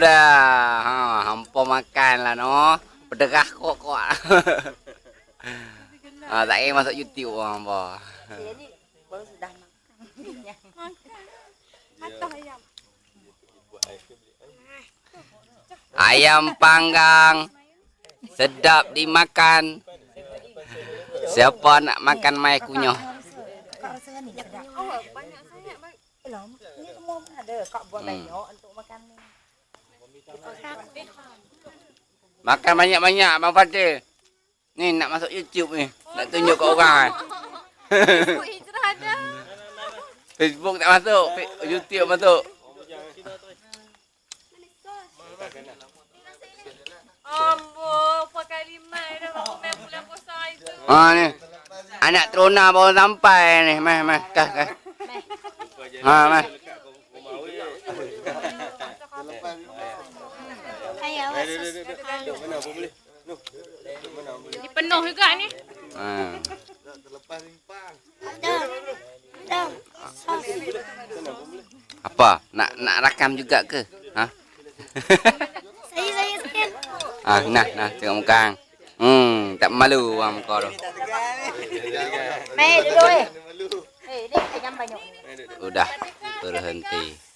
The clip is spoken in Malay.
dah. Ha, hampa makan lah no. Berderah kok kok. ha, tak payah masuk YouTube lah hampa. Saya ni baru sudah makan. Atau ayam. Ayam panggang. Sedap dimakan. Siapa nak makan mai kunyah? Banyak sangat. Bang. Eh, lah, Ni semua pun ada. Kau buat Hmm. banyak untuk makan ni. Makan banyak-banyak Abang Fatih. Ni nak masuk YouTube ni. Nak tunjuk kat orang. Facebook hijrah ada. Facebook tak masuk. YouTube masuk. Ambo, pakai limai dah baru main bulan puasa itu. Ha ni. Anak teruna baru sampai ni. Mai mai. Kah kah. Ha mai. Ayah, Ni penuh juga ni. Ha. Apa? Nak nak rakam juga ke? Ha? Saya, saya, saya. Ah, nah, nah, tengok muka. Hmm, tak malu orang muka tu. Mei, duduk eh. Eh, ni ayam banyak ni. Udah berhenti.